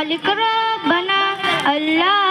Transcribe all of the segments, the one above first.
খালিক রব্বানা আল্লাহ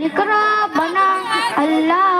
মালিক রবনা আল্লাহ